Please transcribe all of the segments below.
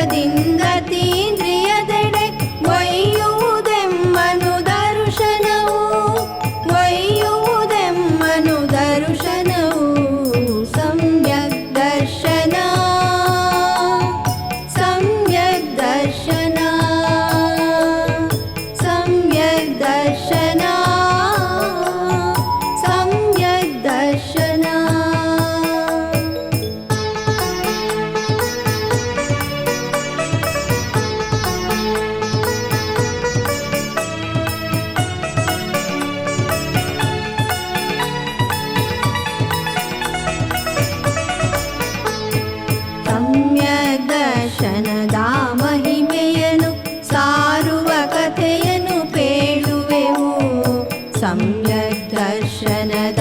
ಸುಖದಿಂದ ಸಮ್ಯಕ್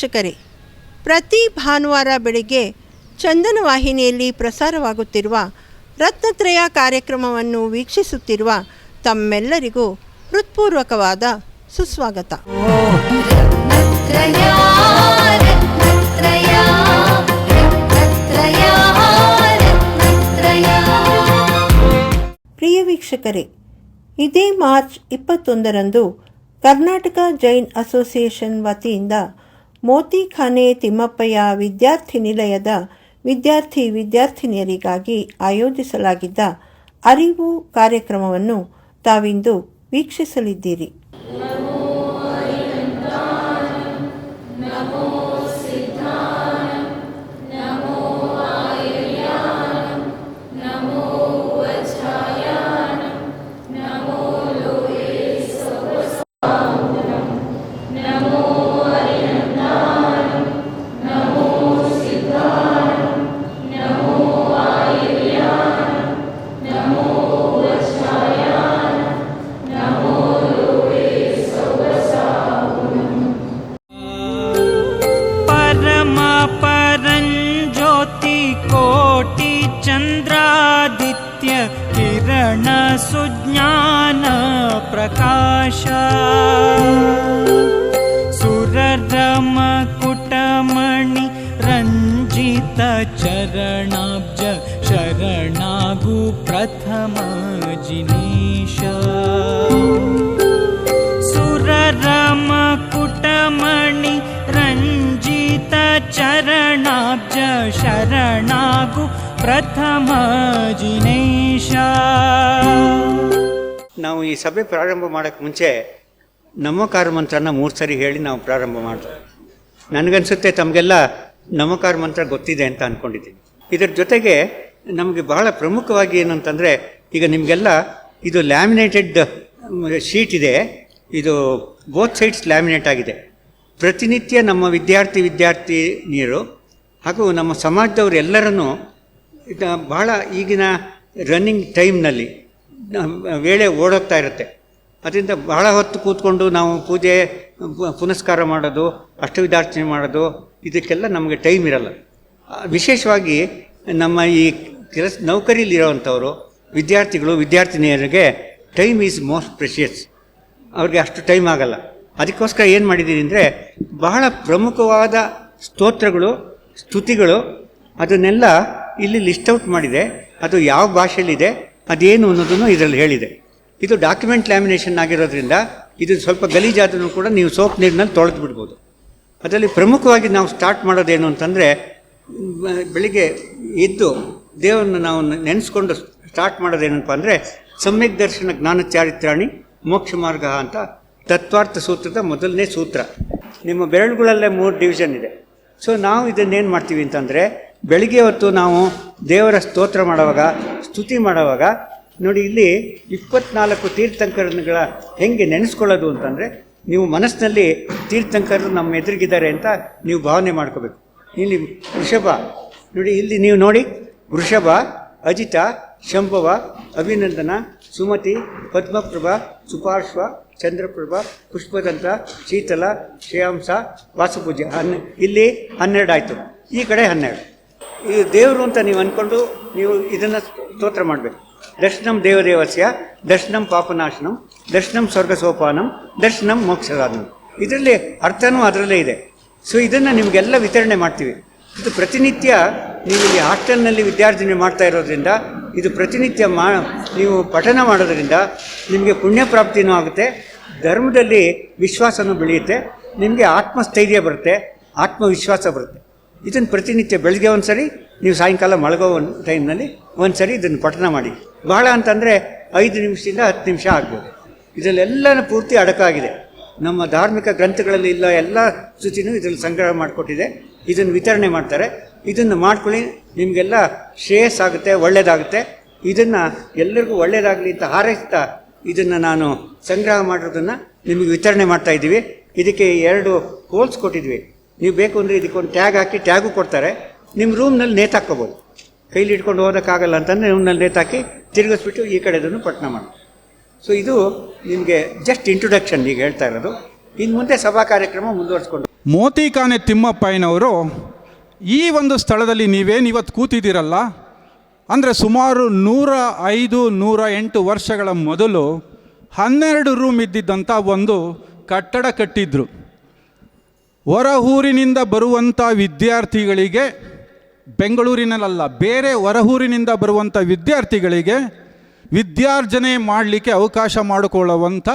ವೀಕ್ಷಕರೇ ಪ್ರತಿ ಭಾನುವಾರ ಬೆಳಿಗ್ಗೆ ಚಂದನ ವಾಹಿನಿಯಲ್ಲಿ ಪ್ರಸಾರವಾಗುತ್ತಿರುವ ರತ್ನತ್ರಯ ಕಾರ್ಯಕ್ರಮವನ್ನು ವೀಕ್ಷಿಸುತ್ತಿರುವ ತಮ್ಮೆಲ್ಲರಿಗೂ ಹೃತ್ಪೂರ್ವಕವಾದ ಸುಸ್ವಾಗತ. ಪ್ರಿಯ ವೀಕ್ಷಕರೇ ಇದೇ ಮಾರ್ಚ್ ಇಪ್ಪತ್ತೊಂದರಂದು ಕರ್ನಾಟಕ ಜೈನ್ ಅಸೋಸಿಯೇಷನ್ ವತಿಯಿಂದ ಮೋತಿಖಾನೆ ತಿಮ್ಮಪ್ಪಯ್ಯ ವಿದ್ಯಾರ್ಥಿ ನಿಲಯದ ವಿದ್ಯಾರ್ಥಿ ವಿದ್ಯಾರ್ಥಿನಿಯರಿಗಾಗಿ ಆಯೋಜಿಸಲಾಗಿದ್ದ ಅರಿವು ಕಾರ್ಯಕ್ರಮವನ್ನು ತಾವಿಂದು ವೀಕ್ಷಿಸಲಿದ್ದೀರಿ. चरणाब्ज शरणागु प्रथम जिनीश सुररम कुटमणि रञ्जित चरणाब्ज शरणागु प्रथम जिनेश ನಾವು ಈ ಸಭೆ ಪ್ರಾರಂಭ ಮಾಡೋಕ್ಕೆ ಮುಂಚೆ ನಮಕಾರ ಮಂತ್ರನ ಮೂರು ಸರಿ ಹೇಳಿ ನಾವು ಪ್ರಾರಂಭ ಮಾಡಿದ್ವಿ ನನಗನ್ಸುತ್ತೆ ತಮಗೆಲ್ಲ ನಮಕಾರ ಮಂತ್ರ ಗೊತ್ತಿದೆ ಅಂತ ಅಂದ್ಕೊಂಡಿದ್ದೀನಿ ಇದರ ಜೊತೆಗೆ ನಮಗೆ ಬಹಳ ಪ್ರಮುಖವಾಗಿ ಏನಂತಂದರೆ, ಈಗ ನಿಮಗೆಲ್ಲ ಇದು ಲ್ಯಾಮಿನೇಟೆಡ್ ಶೀಟ್ ಇದೆ. ಇದು ಬೋತ್ ಸೈಡ್ಸ್ ಲ್ಯಾಮಿನೇಟ್ ಆಗಿದೆ. ಪ್ರತಿನಿತ್ಯ ನಮ್ಮ ವಿದ್ಯಾರ್ಥಿ, ವಿದ್ಯಾರ್ಥಿನಿಯರು ಹಾಗೂ ನಮ್ಮ ಸಮಾಜದವರು ಎಲ್ಲರನ್ನೂ ಬಹಳ ಈಗಿನ ರನ್ನಿಂಗ್ ಟೈಮ್ನಲ್ಲಿ ವೇಳೆ ಓಡೋಗ್ತಾ ಇರುತ್ತೆ. ಅದರಿಂದ ಬಹಳ ಹೊತ್ತು ಕೂತ್ಕೊಂಡು ನಾವು ಪೂಜೆ, ಪುನಸ್ಕಾರ ಮಾಡೋದು ಅಷ್ಟವಿದಾರ್ಚನೆ ಮಾಡೋದು, ಇದಕ್ಕೆಲ್ಲ ನಮಗೆ ಟೈಮ್ ಇರಲ್ಲ. ವಿಶೇಷವಾಗಿ ನಮ್ಮ ಈ ಕೆಲಸ ನೌಕರಿಲಿರೋವಂಥವರು ವಿದ್ಯಾರ್ಥಿಗಳು, ವಿದ್ಯಾರ್ಥಿನಿಯರಿಗೆ ಟೈಮ್ ಈಸ್ ಮೋಸ್ಟ್ ಪ್ರೆಷಿಯಸ್ ಅವ್ರಿಗೆ ಅಷ್ಟು ಟೈಮ್ ಆಗಲ್ಲ. ಅದಕ್ಕೋಸ್ಕರ ಏನು ಮಾಡಿದ್ದೀನಿ ಅಂದರೆ, ಬಹಳ ಪ್ರಮುಖವಾದ ಸ್ತೋತ್ರಗಳು, ಸ್ತುತಿಗಳು, ಅದನ್ನೆಲ್ಲ ಇಲ್ಲಿ ಲಿಸ್ಟ್ ಔಟ್ ಮಾಡಿದೆ. ಅದು ಯಾವ ಭಾಷೆಯಲ್ಲಿದೆ, ಅದೇನು ಅನ್ನೋದನ್ನು ಇದರಲ್ಲಿ ಹೇಳಿದೆ. ಇದು ಡಾಕ್ಯುಮೆಂಟ್ ಲ್ಯಾಮಿನೇಷನ್ ಆಗಿರೋದ್ರಿಂದ, ಇದು ಸ್ವಲ್ಪ ಗಲೀಜಾದರೂ ಕೂಡ ನೀವು ಸೋಪ್ ನೀರಿನಲ್ಲಿ ತೊಳೆದು ಬಿಡ್ಬೋದು ಅದರಲ್ಲಿ ಪ್ರಮುಖವಾಗಿ ನಾವು ಸ್ಟಾರ್ಟ್ ಮಾಡೋದೇನು ಅಂತಂದರೆ ಬೆಳಿಗ್ಗೆ ಎದ್ದು ದೇವರನ್ನು ನಾವು ನೆನೆಸ್ಕೊಂಡು ಸ್ಟಾರ್ಟ್ ಮಾಡೋದೇನಪ್ಪ ಅಂದರೆ, ಸಮ್ಯಕ್ ದರ್ಶನ ಜ್ಞಾನ ಚಾರಿತ್ರಾಣಿ ಮೋಕ್ಷ ಮಾರ್ಗ ಅಂತ ತತ್ವಾರ್ಥ ಸೂತ್ರದ ಮೊದಲನೇ ಸೂತ್ರ. ನಿಮ್ಮ ಬೆರಳುಗಳಲ್ಲೇ ಮೂರು ಡಿವಿಷನ್ ಇದೆ. ಸೊ ನಾವು ಇದನ್ನೇನು ಮಾಡ್ತೀವಿ ಅಂತಂದರೆ, ಬೆಳಿಗ್ಗೆ ಹೊತ್ತು ನಾವು ದೇವರ ಸ್ತೋತ್ರ ಮಾಡುವಾಗ, ಸ್ತುತಿ ಮಾಡುವಾಗ, ನೋಡಿ ಇಲ್ಲಿ ಇಪ್ಪತ್ನಾಲ್ಕು ತೀರ್ಥಂಕರಗಳ ಹೆಂಗೆ ನೆನೆಸ್ಕೊಳ್ಳೋದು ಅಂತಂದರೆ, ನೀವು ಮನಸ್ಸಿನಲ್ಲಿ ತೀರ್ಥಂಕರರು ನಮ್ಮ ಎದುರಿಗಿದ್ದಾರೆ ಅಂತ ನೀವು ಭಾವನೆ ಮಾಡ್ಕೋಬೇಕು. ಇಲ್ಲಿ ವೃಷಭ. ನೋಡಿ, ಇಲ್ಲಿ ನೀವು ನೋಡಿ, ವೃಷಭ, ಅಜಿತ, ಶಂಭವ, ಅಭಿನಂದನ, ಸುಮತಿ, ಪದ್ಮಪ್ರಭ, ಸುಪಾರ್ಶ್ವ, ಚಂದ್ರಪ್ರಭ, ಪುಷ್ಪದಂತ, ಶೀತಲ ಶ್ರೇಯಾಂಸ ವಾಸುಪೂಜೆ. ಹನ್ನೆ ಇಲ್ಲಿ ಹನ್ನೆರಡು ಆಯಿತು. ಈ ಕಡೆ ಹನ್ನೆರಡು. ಈ ದೇವರು ಅಂತ ನೀವು ಅಂದ್ಕೊಂಡು ನೀವು ಇದನ್ನು ಸ್ತೋತ್ರ ಮಾಡಬೇಕು. ದರ್ಶನಂ ದೇವದೇವಸ್ಯ, ದರ್ಶನಂ ಪಾಪನಾಶನಂ, ದರ್ಶನಂ ಸ್ವರ್ಗ ಸೋಪಾನಂ ದರ್ಶನಂ ಮೋಕ್ಷದಾನಂ ಇದರಲ್ಲಿ ಅರ್ಥನೂ ಅದರಲ್ಲೇ ಇದೆ. ಸೊ ಇದನ್ನು ನಿಮಗೆಲ್ಲ ವಿತರಣೆ ಮಾಡ್ತೀವಿ. ಇದು ಪ್ರತಿನಿತ್ಯ ನೀವು ಇಲ್ಲಿ ಹಾಸ್ಟೆಲ್ನಲ್ಲಿ ವಿದ್ಯಾರ್ಜನೆ ಮಾಡ್ತಾ ಇರೋದ್ರಿಂದ, ಇದು ಪ್ರತಿನಿತ್ಯ ಮಾ, ನೀವು ಪಠನ ಮಾಡೋದ್ರಿಂದ ನಿಮಗೆ ಪುಣ್ಯ ಪ್ರಾಪ್ತಿನೂ ಆಗುತ್ತೆ. ಧರ್ಮದಲ್ಲಿ ವಿಶ್ವಾಸನೂ ಬೆಳೆಯುತ್ತೆ. ನಿಮಗೆ ಆತ್ಮಸ್ಥೈರ್ಯ ಬರುತ್ತೆ, ಆತ್ಮವಿಶ್ವಾಸ ಬರುತ್ತೆ. ಇದನ್ನು ಪ್ರತಿನಿತ್ಯ ಬೆಳಗ್ಗೆ ಒಂದು ಸರಿ ನೀವು ಸಾಯಂಕಾಲ ಮಲಗೋ ಒಂದು ಟೈಮ್ನಲ್ಲಿ ಒಂದು ಸರಿ ಇದನ್ನು ಪಠನ ಮಾಡಿ. ಬಹಳ ಅಂತಂದರೆ ಐದು ನಿಮಿಷದಿಂದ ಹತ್ತು ನಿಮಿಷ ಆಗ್ಬೋದು. ಇದರಲ್ಲೆಲ್ಲನೂ ಪೂರ್ತಿ ಅಡಕಾಗಿದೆ. ನಮ್ಮ ಧಾರ್ಮಿಕ ಗ್ರಂಥಗಳಲ್ಲಿ ಇಲ್ಲ ಎಲ್ಲ ಸ್ತುತಿನೂ ಇದರಲ್ಲಿ ಸಂಗ್ರಹ ಮಾಡಿಕೊಟ್ಟಿದೆ. ಇದನ್ನು ವಿತರಣೆ ಮಾಡ್ತಾರೆ. ಇದನ್ನು ಮಾಡ್ಕೊಳ್ಳಿ, ನಿಮಗೆಲ್ಲ ಶ್ರೇಯಸ್ಸಾಗುತ್ತೆ ಒಳ್ಳೆಯದಾಗುತ್ತೆ ಇದನ್ನು ಎಲ್ಲರಿಗೂ ಒಳ್ಳೆಯದಾಗಲಿ ಅಂತ ಹಾರೈಸ್ತಾ ಇದನ್ನು ನಾನು ಸಂಗ್ರಹ ಮಾಡಿರೋದನ್ನು ನಿಮಗೆ ವಿತರಣೆ ಮಾಡ್ತಾ ಇದ್ದೀವಿ. ಇದಕ್ಕೆ ಎರಡು ಹೋಲ್ಸ್ ಕೊಟ್ಟಿದ್ವಿ. ನೀವು ಬೇಕು ಅಂದರೆ ಇದಕ್ಕೊಂದು ಟ್ಯಾಗ್ ಹಾಕಿ, ಟ್ಯಾಗು ಕೊಡ್ತಾರೆ. ನಿಮ್ಮ ರೂಮ್ನಲ್ಲಿ ನೇತಾಕ್ಕೋಬೋದು ಕೈಲಿ ಇಟ್ಕೊಂಡು ಹೋಗೋಕ್ಕಾಗಲ್ಲ ಅಂತಂದರೆ ರೂಮ್ನಲ್ಲಿ ನೇತಾಕಿ ತಿರುಗಿಸ್ಬಿಟ್ಟು ಈ ಕಡೆದನ್ನು ಪಟ್ಟಣ ಮಾಡಿ ಸೊ ಇದು ನಿಮಗೆ ಜಸ್ಟ್ ಇಂಟ್ರೊಡಕ್ಷನ್ ಈಗ ಹೇಳ್ತಾ ಇರೋದು. ಇನ್ನು ಮುಂದೆ ಸಭಾ ಕಾರ್ಯಕ್ರಮ ಮುಂದುವರಿಸ್ಕೊಂಡು. ಮೋತಿಕಾನೆ ತಿಮ್ಮಪ್ಪಯ್ಯನವರು, ಈ ಒಂದು ಸ್ಥಳದಲ್ಲಿ ನೀವೇನು ಇವತ್ತು ಕೂತಿದ್ದೀರಲ್ಲ, ಅಂದರೆ ಸುಮಾರು ನೂರ ಐದು, ನೂರ ಎಂಟು ವರ್ಷಗಳ ಮೊದಲು ಹನ್ನೆರಡು ರೂಮ್ ಇದ್ದಿದ್ದಂಥ ಒಂದು ಕಟ್ಟಡ ಕಟ್ಟಿದ್ರು. ಹೊರ ಊರಿನಿಂದ ಬರುವಂಥ ವಿದ್ಯಾರ್ಥಿಗಳಿಗೆ ಬೆಂಗಳೂರಿನಲ್ಲ ಬೇರೆ ಹೊರ ಊರಿನಿಂದ ಬರುವಂಥ ವಿದ್ಯಾರ್ಥಿಗಳಿಗೆ ವಿದ್ಯಾರ್ಜನೆ ಮಾಡಲಿಕ್ಕೆ ಅವಕಾಶ ಮಾಡಿಕೊಳ್ಳುವಂಥ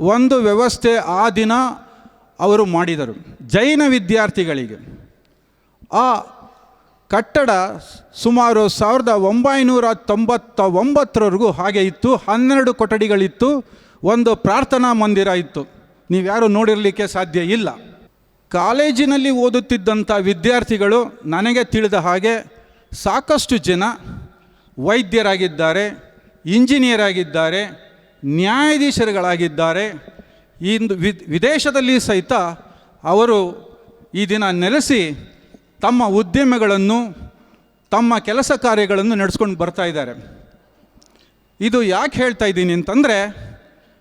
ಒಂದು ವ್ಯವಸ್ಥೆ ಆ ದಿನ ಅವರು ಮಾಡಿದರು ಜೈನ ವಿದ್ಯಾರ್ಥಿಗಳಿಗೆ. ಆ ಕಟ್ಟಡ ಸುಮಾರು ಸಾವಿರದ ಒಂಬೈನೂರ ತೊಂಬತ್ತ ಒಂಬತ್ತರವರೆಗೂ ಹಾಗೆ ಇತ್ತು, ಹನ್ನೆರಡು ಕೊಠಡಿಗಳಿತ್ತು, ಒಂದು ಪ್ರಾರ್ಥನಾ ಮಂದಿರ ಇತ್ತು. ನೀವ್ಯಾರು ನೋಡಿರಲಿಕ್ಕೆ ಸಾಧ್ಯ ಇಲ್ಲ. ಕಾಲೇಜಿನಲ್ಲಿ ಓದುತ್ತಿದ್ದಂಥ ವಿದ್ಯಾರ್ಥಿಗಳು ನನಗೆ ತಿಳಿದ ಹಾಗೆ ಸಾಕಷ್ಟು ಜನ ವೈದ್ಯರಾಗಿದ್ದಾರೆ. ಇಂಜಿನಿಯರ್ ಆಗಿದ್ದಾರೆ ನ್ಯಾಯಾಧೀಶರುಗಳಾಗಿದ್ದಾರೆ. ಇಂದು ವಿದೇಶದಲ್ಲಿ ಸಹಿತ ಅವರು ಈ ದಿನ ನೆಲೆಸಿ ತಮ್ಮ ಉದ್ಯಮಗಳನ್ನು, ತಮ್ಮ ಕೆಲಸ ಕಾರ್ಯಗಳನ್ನು ನಡೆಸ್ಕೊಂಡು ಬರ್ತಾ ಇದ್ದಾರೆ. ಇದು ಯಾಕೆ ಹೇಳ್ತಾ ಇದ್ದೀನಿ ಅಂತಂದರೆ,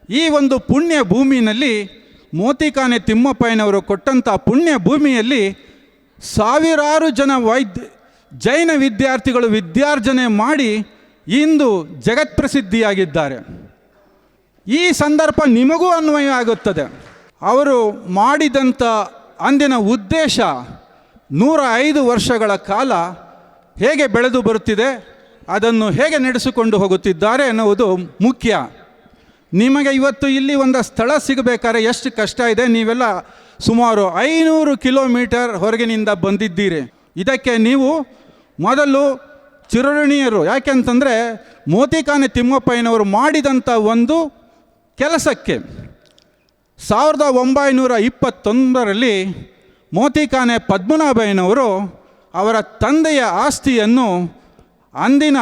ಈ ಒಂದು ಪುಣ್ಯ ಭೂಮಿನಲ್ಲಿ ಮೋತಿಕಾನೆ ತಿಮ್ಮಪ್ಪಯ್ಯನವರು ಕೊಟ್ಟಂಥ ಪುಣ್ಯ ಭೂಮಿಯಲ್ಲಿ ಸಾವಿರಾರು ಜನ ವೈದ್ಯ, ಜೈನ ವಿದ್ಯಾರ್ಥಿಗಳು ವಿದ್ಯಾರ್ಜನೆ ಮಾಡಿ ಇಂದು ಜಗತ್ಪ್ರಸಿದ್ಧಿಯಾಗಿದ್ದಾರೆ ಈ ಸಂದರ್ಭ ನಿಮಗೂ ಅನ್ವಯ ಆಗುತ್ತದೆ. ಅವರು ಮಾಡಿದಂಥ ಅಂದಿನ ಉದ್ದೇಶ ನೂರ ಐದು ವರ್ಷಗಳ ಕಾಲ ಹೇಗೆ ಬೆಳೆದು ಬರುತ್ತಿದೆ, ಅದನ್ನು ಹೇಗೆ ನಡೆಸಿಕೊಂಡು ಹೋಗುತ್ತಿದ್ದಾರೆ ಎನ್ನುವುದು ಮುಖ್ಯ. ನಿಮಗೆ ಇವತ್ತು ಇಲ್ಲಿ ಒಂದು ಸ್ಥಳ ಸಿಗಬೇಕಾದ್ರೆ ಎಷ್ಟು ಕಷ್ಟ ಇದೆ, ನೀವೆಲ್ಲ ಸುಮಾರು ಐನೂರು ಕಿಲೋಮೀಟರ್ ಹೊರಗಿನಿಂದ ಬಂದಿದ್ದೀರಿ. ಇದಕ್ಕೆ ನೀವು ಮೊದಲು ಚಿರಋಣಿಯರು. ಯಾಕೆಂತಂದರೆ ಮೋತಿಕಾನೆ ತಿಮ್ಮಪ್ಪಯ್ಯನವರು ಮಾಡಿದಂಥ ಒಂದು ಕೆಲಸಕ್ಕೆ ಸಾವಿರದ ಒಂಬೈನೂರ ಇಪ್ಪತ್ತೊಂದರಲ್ಲಿ ಮೋತಿಕಾನೆ ಪದ್ಮನಾಭಯ್ಯನವರು ಅವರ ತಂದೆಯ ಆಸ್ತಿಯನ್ನು ಅಂದಿನ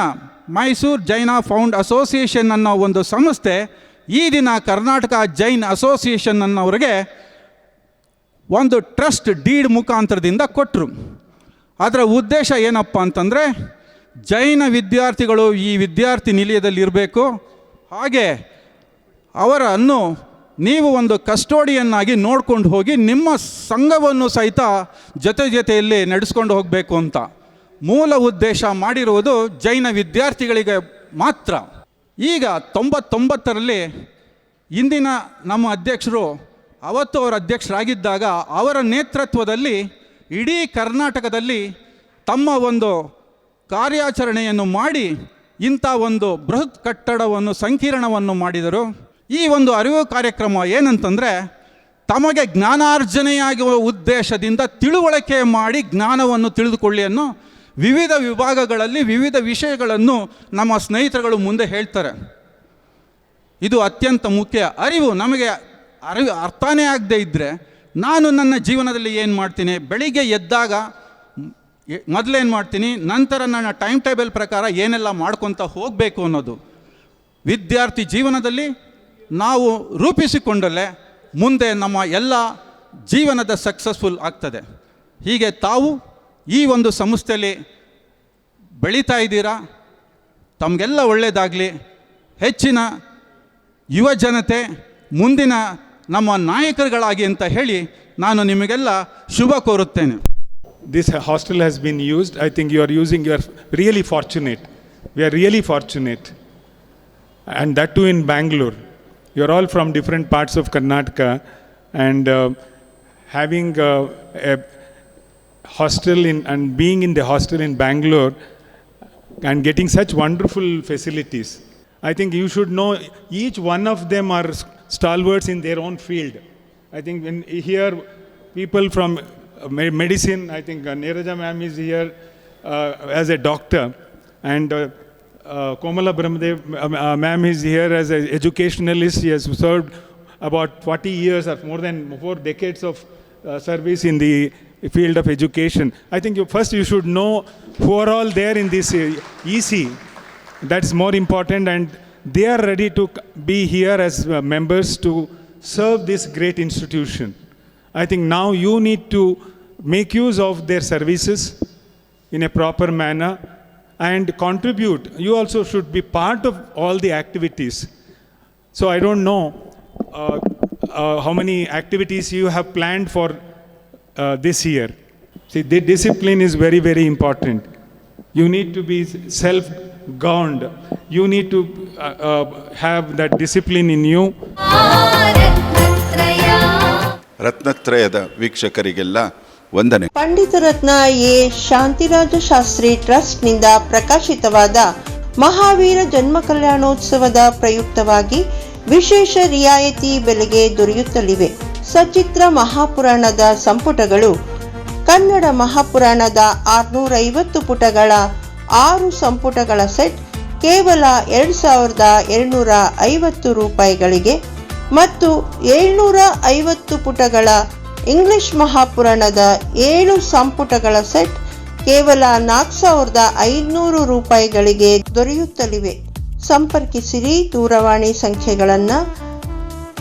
ಮೈಸೂರು ಜೈನ ಫೌಂಡ್ ಅಸೋಸಿಯೇಷನ್ ಅನ್ನೋ ಒಂದು ಸಂಸ್ಥೆ, ಈ ದಿನ ಕರ್ನಾಟಕ ಜೈನ್ ಅಸೋಸಿಯೇಷನ್ ಅನ್ನೋರಿಗೆ ಒಂದು ಟ್ರಸ್ಟ್ ಡೀಡ್ ಮುಖಾಂತರದಿಂದ ಕೊಟ್ಟರು ಅದರ ಉದ್ದೇಶ ಏನಪ್ಪ ಅಂತಂದರೆ ಜೈನ ವಿದ್ಯಾರ್ಥಿಗಳು ಈ ವಿದ್ಯಾರ್ಥಿ ನಿಲಯದಲ್ಲಿರಬೇಕು ಹಾಗೆ ಅವರನ್ನು ನೀವು ಒಂದು ಕಸ್ಟೋಡಿಯನ್ನಾಗಿ ನೋಡ್ಕೊಂಡು ಹೋಗಿ ನಿಮ್ಮ ಸಂಘವನ್ನು ಸಹಿತ ಜೊತೆ ಜೊತೆಯಲ್ಲಿ ನಡೆಸ್ಕೊಂಡು ಹೋಗಬೇಕು ಅಂತ. ಮೂಲ ಉದ್ದೇಶ ಮಾಡಿರುವುದು ಜೈನ ವಿದ್ಯಾರ್ಥಿಗಳಿಗೆ ಮಾತ್ರ. ಈಗ ತೊಂಬತ್ತೊಂಬತ್ತರಲ್ಲಿ ಇಂದಿನ ನಮ್ಮ ಅಧ್ಯಕ್ಷರು ಅವತ್ತು ಅವರ ಅಧ್ಯಕ್ಷರಾಗಿದ್ದಾಗ ಅವರ ನೇತೃತ್ವದಲ್ಲಿ ಇಡೀ ಕರ್ನಾಟಕದಲ್ಲಿ ತಮ್ಮ ಒಂದು ಕಾರ್ಯಾಚರಣೆಯನ್ನು ಮಾಡಿ ಇಂಥ ಒಂದು ಬೃಹತ್ ಕಟ್ಟಡವನ್ನು, ಸಂಕೀರ್ಣವನ್ನು ಮಾಡಿದರು. ಈ ಒಂದು ಅರಿವು ಕಾರ್ಯಕ್ರಮ ಏನಂತಂದರೆ, ತಮಗೆ ಜ್ಞಾನಾರ್ಜನೆಯಾಗುವ ಉದ್ದೇಶದಿಂದ ತಿಳುವಳಿಕೆ ಮಾಡಿ ಜ್ಞಾನವನ್ನು ತಿಳಿದುಕೊಳ್ಳಿ ಅನ್ನೋ ವಿವಿಧ ವಿಭಾಗಗಳಲ್ಲಿ ವಿವಿಧ ವಿಷಯಗಳನ್ನು ನಮ್ಮ ಸ್ನೇಹಿತರುಗಳು ಮುಂದೆ ಹೇಳ್ತಾರೆ. ಇದು ಅತ್ಯಂತ ಮುಖ್ಯ ಅರಿವು. ನಮಗೆ ಅರಿವು ಅರ್ಥನೇ ಆಗದೇ ಇದ್ದರೆ ನಾನು ನನ್ನ ಜೀವನದಲ್ಲಿ ಏನು ಮಾಡ್ತೀನಿ? ಬೆಳಿಗ್ಗೆ ಎದ್ದಾಗ ಮೊದಲೇನು ಮಾಡ್ತೀನಿ, ನಂತರ ನನ್ನ ಟೈಮ್ ಟೇಬಲ್ ಪ್ರಕಾರ ಏನೆಲ್ಲ ಮಾಡ್ಕೊತ ಹೋಗಬೇಕು ಅನ್ನೋದು. ವಿದ್ಯಾರ್ಥಿ ಜೀವನದಲ್ಲಿ ನಾವು ರೂಪಿಸಿಕೊಂಡಲ್ಲೇ ಮುಂದೆ ನಮ್ಮ ಎಲ್ಲ ಜೀವನದ ಸಕ್ಸಸ್ಫುಲ್ ಆಗ್ತದೆ. ಹೀಗೆ ತಾವು ಈ ಒಂದು ಸಂಸ್ಥೆಯಲ್ಲಿ ಬೆಳೀತಾ ಇದ್ದೀರಾ? ತಮಗೆಲ್ಲ ಒಳ್ಳೆಯದಾಗಲಿ ಹೆಚ್ಚಿನ ಯುವ ಜನತೆ, ಮುಂದಿನ ನಮ್ಮ ನಾಯಕರುಗಳಾಗಿ ಅಂತ ಹೇಳಿ ನಾನು ನಿಮಗೆಲ್ಲ ಶುಭ ಕೋರುತ್ತೇನೆ. This hostel has been used. I think you are using, you are really fortunate. We are really fortunate. And that too in Bangalore. You are all from different parts of Karnataka. And uh, having uh, a hostel in, and being in the hostel in Bangalore and getting such wonderful facilities. I think you should know each one of them are stalwarts in their own field. I think when here people from medicine, I think uh, Neeraja ma'am is here uh, as a doctor, and uh, uh, Komala Brahmadev uh, ma'am is here as an educationalist. She has served about 40 years or more than four decades of uh, service in the field of education. I think you, first you should know who are all there in this uh, EC. That's more important, and they are ready to be here as uh, members to serve this great institution. I think now you need to make use of their services in a proper manner and contribute. You also should be part of all the activities. So I don't know uh, uh, how many activities you have planned for uh, this year. See, the discipline is very, very important. You need to be self governed. You need to uh, uh, have that discipline in you. ರತ್ನತ್ರಯ ರತ್ನತ್ರಯದ ವೀಕ್ಷಕರಿಗೆಲ್ಲ ವಂದನೆ Pandita Ratna A. Shantiraja Shastri ಟ್ರಸ್ಟ್ನಿಂದ ಪ್ರಕಾಶಿತವಾದ ಮಹಾವೀರ ಜನ್ಮ ಕಲ್ಯಾಣೋತ್ಸವದ ಪ್ರಯುಕ್ತವಾಗಿ ವಿಶೇಷ ರಿಯಾಯಿತಿ ಬೆಲೆಗೆ ದೊರೆಯುತ್ತಲಿವೆ. ಸಚಿತ್ರ ಮಹಾಪುರಾಣದ ಸಂಪುಟಗಳು, ಕನ್ನಡ ಮಹಾಪುರಾಣದ ಆರುನೂರ ಐವತ್ತು ಪುಟಗಳ ಆರು ಸಂಪುಟಗಳ ಸೆಟ್ ಕೇವಲ ಎರಡು ಸಾವಿರದ ಎರಡುನೂರ ಐವತ್ತು ರೂಪಾಯಿಗಳಿಗೆ ಮತ್ತು ಏಳ್ನೂರ ಐವತ್ತು ಪುಟಗಳ ಇಂಗ್ಲಿಷ್ ಮಹಾಪುರಾಣದ ಏಳು ಸಂಪುಟಗಳ ಸೆಟ್ ಕೇವಲ ನಾಲ್ಕು ಸಾವಿರದ ಐದುನೂರು ರೂಪಾಯಿಗಳಿಗೆ ದೊರೆಯುತ್ತಲಿವೆ. ಸಂಪರ್ಕಿಸಿರಿ ದೂರವಾಣಿ ಸಂಖ್ಯೆಗಳನ್ನು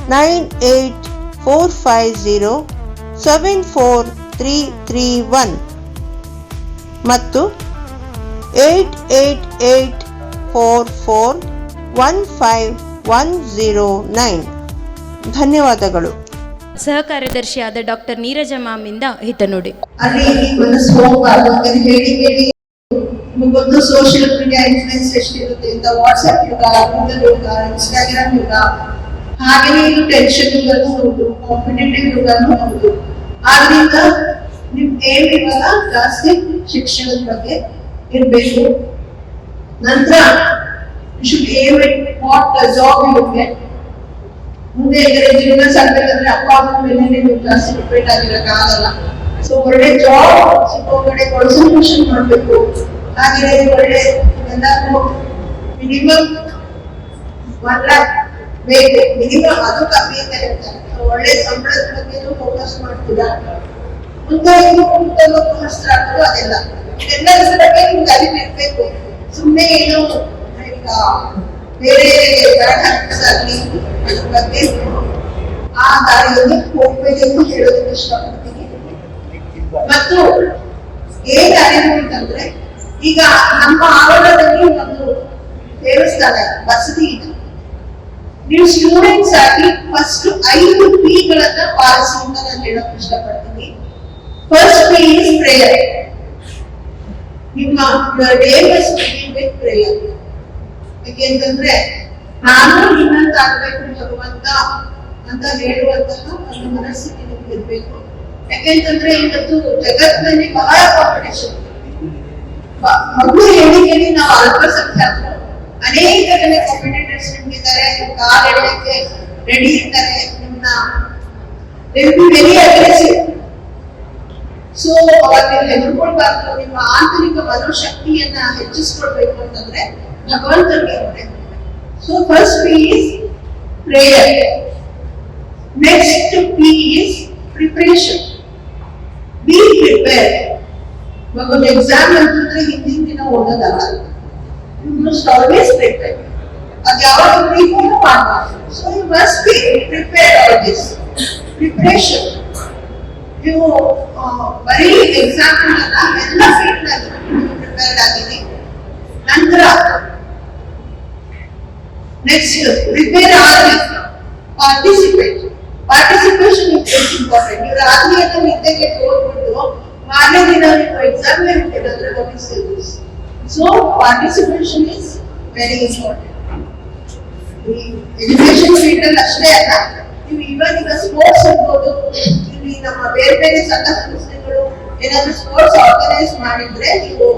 nine eight four five zero seven four three three one ಮತ್ತು eight eight eight four four one five one zero nine. ಧನ್ಯವಾದಗಳು. ಸಹ ಕಾರ್ಯದರ್ಶಿಯಾದ ಡಾಕ್ಟರ್ ನೀರಜ ಮಾಮಿಂದ ಹಿತನುಡಿ ಅಲ್ಲಿ ಒಂದು ಅಂತ ಹೇಳಿ ಹೇಳಿ ನಿಮಗೊಂದು ಸೋಷಿಯಲ್ ಮೀಡಿಯಾ ಇನ್ಫ್ಲುಯೆನ್ಸ್ ಎಷ್ಟಿರುತ್ತೆ ಅಂತ ವಾಟ್ಸ್ಆಪ್ ಯುಗ ಗೂಗಲ್ ಯುಗ ಇನ್ಸ್ಟಾಗ್ರಾಮ್ ಯುಗ ಹಾಗೆಯೇ ಇದು ಟೆನ್ಷನ್ ಯುಗನೂ ಹೌದು ಕಾಂಪಿಟೇಟಿವ್ ಯುಗನೂ ಹೌದು ಆದ್ರಿಂದ ನಿಮ್ ಏನ್ ಇವಾಗ ಜಾಸ್ತಿ ಶಿಕ್ಷಣದ ಬಗ್ಗೆ ಇರಬೇಕು. ನಂತರ should aim it what job you get ಮುಂದೆ ಜೀವನ ಸಾಕ್ಬೇಕಂದ್ರೆ ಅಪ್ಪ ಅಮ್ಮ ಮೇಲೆ ನೀವು ಜಾಸ್ತಿ ಡಿಪೆಂಡ್ ಸೊ ಒಳ್ಳೆ ಜಾಬ್ ಸಿಕ್ಕೋ ಕಡೆ ಕಾನ್ಸಂಟ್ರೇಷನ್ ಮಾಡಬೇಕು ಹಾಗೆ ಒಳ್ಳೆ ಎಲ್ಲಾದ್ರೂ ಮಿನಿಮಮ್ ಒನ್ ಬೇಕು. ಮಿನಿಮಮ್ ಅದು ಕಮ್ಮಿ ಅಂತ ಹೇಳ್ತಾರೆ. ಒಳ್ಳೆ ಸಂಬಳದ ಬಗ್ಗೆನೂ ಫೋಕಸ್ ಮಾಡ್ತೀರಾ? ಮುಂದೆ ಇದು ಕುಟುಂಬ ಆಗೋದು ಅದೆಲ್ಲ. ಇದೆಲ್ಲದರ ಬಗ್ಗೆ ನಿಮ್ಗೆ ಅರಿವು ಇರ್ಬೇಕು ಸುಮ್ಮನೆ ಏನು ಈಗ ಬೇರೆ ಬ್ಯಾಡ್ ಹ್ಯಾಬಿಟ್ಸ್ ಆಗಲಿ, ಅದ್ರ ಬಗ್ಗೆ ಆ ದಾರಿಯಲ್ಲಿ ಹೋಗ್ಬೇಕೆಂದು ಹೇಳೋದಕ್ಕೆ ಇಷ್ಟಪಡ್ತೀನಿ. ಮತ್ತು ಏನ್ ಅರಿವು ಅಂತಂದ್ರೆ, ಈಗ ನಮ್ಮ ಆವರಣದಲ್ಲಿ ಒಂದು ದೇವಸ್ಥಾನ ಬಸದಿ ಇದೆ. ನೀವು ಸ್ಟೂಡೆಂಟ್ಸ್ ಆಗಿ ಫಸ್ಟ್ ಐದು ಪಿ ಗಳನ್ನ ಪಾಲಿಸಿ ಅಂತ ನಾನು ಹೇಳಕ್ ಇಷ್ಟಪಡ್ತೀನಿ. ಫಸ್ಟ್ ಪಿ ಇಸ್ ಪ್ರೇಯರ್ ನಿಮ್ಮ ಡೇ ಮಸ್ಟ್ ವಿತ್ ಪ್ರೇಯರ್ ಯಾಕೆಂತಂದ್ರೆ ನಾನು ನಿನ್ನಂತ ಆಗ್ಬೇಕು ಭಗವಂತ ಅಂತ ಹೇಳುವಂತಹ ಒಂದು ಮನಸ್ಥಿತಿ ನಿಮ್ಗೆ ಇರ್ಬೇಕು. ಯಾಕೆಂತಂದ್ರೆ ಇವತ್ತು ಜಗತ್ತಿನಲ್ಲಿ ಬಹಳ ಕಾಂಪಿಟೇಷನ್ ಮಗು ಹೇಳಿಕೆಯಲ್ಲಿ ನಾವು ಅಲ್ಪಸಂಖ್ಯಾತರು. ಅನೇಕ ಜನ ಕಾಂಪಿಟೇಟರ್ಸ್ ನಿಮ್ಗಿದ್ದಾರೆ ನಿಮ್ ಕಾಲ್ ಎಳೆಯಕ್ಕೆ ರೆಡಿ ಇರ್ತಾರೆ ನಿಮ್ಮ ವೆರಿ ಅಗ್ರೆಸಿವ್ ಸೊ ಅವಾಗ ಹೆದರ್ಕೊಳ್ಬಾರ್ದು ನಿಮ್ಮ ಆಂತರಿಕ ಮನೋಶಕ್ತಿಯನ್ನ ಹೆಚ್ಚಿಸ್ಕೊಳ್ಬೇಕು ಅಂತಂದ್ರೆ ಭಗವಂತನಿಗೆ ಹೊಣೆ so first P is prayer next P is preparation be prepare ಇವಾಗ ಒಂದು ಎಕ್ಸಾಮ್ ಅಂತಂದ್ರೆ ಹಿಂದಿನ ದಿನ ಓದೋದಲ್ಲ ಯು ಮಸ್ಟ್ ಆಲ್ವೇಸ್ ಪ್ರಿಪೇರ್ ಅದು ಯಾವಾಗ ಪ್ರೀಪೇರ್ ಮಾಡಬಾರ್ದು so you must be prepare all this preparation ನೀವು ಆ, ಬರೀ ಎಕ್ಸಾಮ್ ಅಲ್ಲ ಎಲ್ಲ ಫೀಲ್ಡ್ನಲ್ಲಿ ಪ್ರಿಪೇರ್ಡ್ ಆಗಿರಿ ನಂತರ ನೆಕ್ಸ್ಟ್ ಪ್ರಿಪೇರ್ ಆದ್ಮೇಲೆ ಪಾರ್ಟಿಸಿಪೇಟ್ ಪಾರ್ಟಿಸಿಪೇಷನ್ ಇಸ್ ಇಂಪಾರ್ಟೆಂಟ್ ನೀವು ರಾತ್ರಿ ಎಲ್ಲ ನಿದ್ದೆಗೆ ಹೋಗ್ಬಿಟ್ಟು ಮಾರನೇ ದಿನ ನೀವು ಎಕ್ಸಾಮ್ ಇರ್ತೀರಂದ್ರೆ ಹೋಗಿ so participation is very important education field ಅಲ್ಲಿ ಅಷ್ಟೇ ಅಲ್ಲ ನೀವು ಇವಾಗ ಈಗ ಸ್ಪೋರ್ಟ್ಸ್ ಇರ್ಬೋದು ಇಲ್ಲಿ ನಮ್ಮ ಬೇರೆ ಬೇರೆ ಸಂಘ ಸಂಸ್ಥೆಗಳು ಏನಾದ್ರು ಸ್ಪೋರ್ಟ್ಸ್ ಆರ್ಗನೈಸ್ ಮಾಡಿದ್ರೆ ನೀವು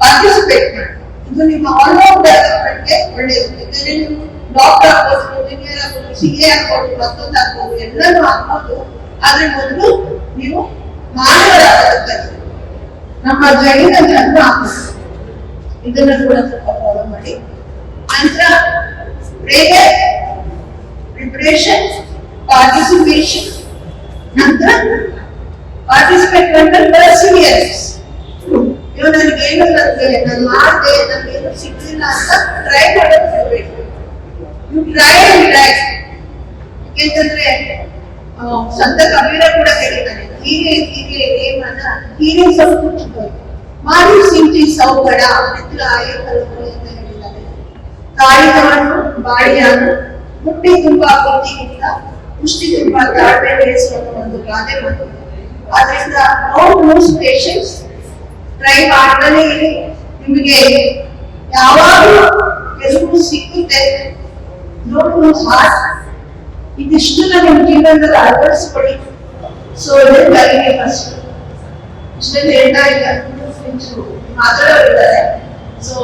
ಪಾರ್ಟಿಸಿಪೇಟ್ ಮಾಡಿ ಇದು ನಿಮ್ಮ ಆಲ್ರೌಂಡ್ ಡೆವಲಪ್ಮೆಂಟ್ಗೆ ಒಳ್ಳೆಯದು. ಯಾಕಂದ್ರೆ ನೀವು ಡಾಕ್ಟರ್ ಆಗ್ಬೋದು ಇಂಜಿನಿಯರ್ ಆಗ್ಬೋದು ಸಿ ಎ ಆಗ್ಬೋದು, ಮತ್ತೊಂದು ಆಗ್ಬೋದು ಎಲ್ಲರೂ ಆಗ್ಬೋದು. ಆದ್ರೆ ಮೊದಲು ನೀವು ಮಾನವರಾಗಬೇಕು ನಮ್ಮ ಜೈನ ಧರ್ಮ ಇದನ್ನ ಕೂಡ ಸ್ವಲ್ಪ ಫಾಲೋ ಮಾಡಿ. ನಂತರ ಪ್ರೇಯರ್ ಪ್ರಿಪರೇಷನ್ ಪಾರ್ಟಿಸಿಪೇಷನ್ ನಂತರ ಪಾರ್ಟಿಸಿಪೇಟ್ ಅಂದ್ರೆ ಪರ್ಸಿವಿಯರೆನ್ಸ್ ಇವ್ ಏನು ನನಗೆ ನಾನು ಮಾಡಿದೆ ನನಗೇನು ಸಿಗ್ಲಿಲ್ಲ ಅಂತ ಟ್ರೈ ಮಾಡೋದು ಬಿಡಬೇಕು ಯು ಟ್ರೈ ಅಂಡ್ ಟ್ರೈ ಯಾಕೆಂತಂದ್ರೆ ಸಂತ ಕೂಡ ಹೇಳಿದ್ದಾನೆ, ಹೀಗೆ ಹೀಗೆ ನೇಮನ ಹೀಗೆ ಸಂಕುಚಿತ ಮಾರಿ ಸಿಂಚಿ ಸೌಗಡ ಮಿತ್ರ ಆಯಕಲ್ಪು ಅಂತ ಹೇಳಿದ್ದಾನೆ. ತಾಳಿದವನು, ಬಾಳಿಯಾನು ಮುಟ್ಟಿ ತುಂಬಾ ಕೊಟ್ಟಿಗಿಂತ ಮುಷ್ಟಿ ತುಂಬಾ ತಾಳ್ಮೆ ಬೆಳೆಸುವ ಒಂದು ಗಾದೆ ಬಂತು. ಆದ್ರಿಂದ ನೋ ಲೂಸ್ ಪೇಷನ್ಸ್ ಟ್ರೈ ಮಾಡ್ತಾನೆ ಇರಿ. ನಿಮಗೆ ಯಾವಾಗಲೂ ಗೆಲುವು ಸಿಕ್ಕುತ್ತೆ. ನೋಡಿ ಹಾರ್ಟ್ ಇದಿಷ್ಟನ್ನ ನಿಮ್ಮ ಜೀವನದಲ್ಲಿ ಅಳವಡಿಸ್ಕೊಳ್ಳಿ. ಸೊ ಇದಕ್ಕಾಗಿ ಫಸ್ಟ್ ಇಷ್ಟೇ ಹೇಳ್ತಾ ಇಲ್ಲ. ಮಾತಾಡೋರಿದ್ದಾರೆ. ಸೊ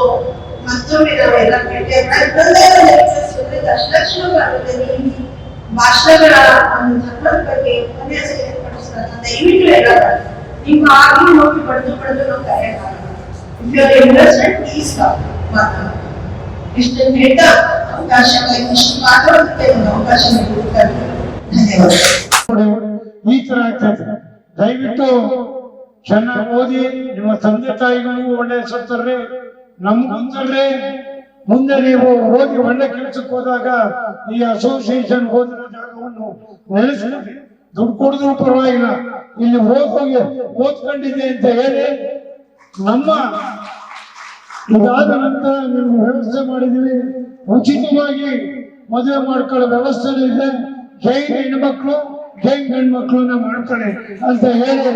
ಮತ್ತೊಮ್ಮೆ ನಾವೆಲ್ಲ ಎಲ್ಲ ಕೇಳ್ತೇವೆ ಒಂದು request ಅಂದ್ರೆ ದಶಲಕ್ಷಣ ಭಾರತದಲ್ಲಿ ಈ ಭಾಷಣಗಳ ಒಂದು ಧರ್ಮದ ಬಗ್ಗೆ ಉಪನ್ಯಾಸ ಏರ್ಪಡಿಸ್ತಾರೆ ದಯವಿಟ್ಟು ಹೇಳೋಣ ನೋಡಿ ಪಡೆದು ಪಡೆದು ನಾವು ಅವಕಾಶ ಈ ತರ ದಯವಿಟ್ಟು ಚೆನ್ನಾಗಿ ಓದಿ, ನಿಮ್ಮ ತಂದೆ ತಾಯಿಗಳಿಗೂ ಒಳ್ಳೆ ಹೆಸರು ತರ್ರಿ ನಮ್ಗೂ ತರ್ರಿ ಮುಂದೆ ನೀವು ಹೋಗಿ ಒಳ್ಳೆ ಕೆಲಸಕ್ಕೆ ಹೋದಾಗ ಈ ಅಸೋಸಿಯೇಷನ್ ಹೋದಿರೋ ಜಾಗವನ್ನು ದುಡ್ಡು ಕೊಡಿದ್ರು ಪರವಾಗಿಲ್ಲ. ಇಲ್ಲಿ ಓದೋಗಿ ಓದ್ಕೊಂಡಿದ್ದೆ ಅಂತ ಹೇಳಿ ನಮ್ಮ ಇದಾದ ನಂತರ ನೀವು ವ್ಯವಸ್ಥೆ ಮಾಡಿದೀವಿ ಉಚಿತವಾಗಿ ಮದುವೆ ಮಾಡ್ಕೊಳ್ಳೋ ವ್ಯವಸ್ಥೆ ಇದೆ. ಜೈ ಹೆಣ್ಮಕ್ಳು ಜೈ ಗಂಡ್ಮಕ್ಳನ್ನ ಮಾಡ್ಕೊಳ್ಳಿ ಅಂತ ಹೇಳಿ.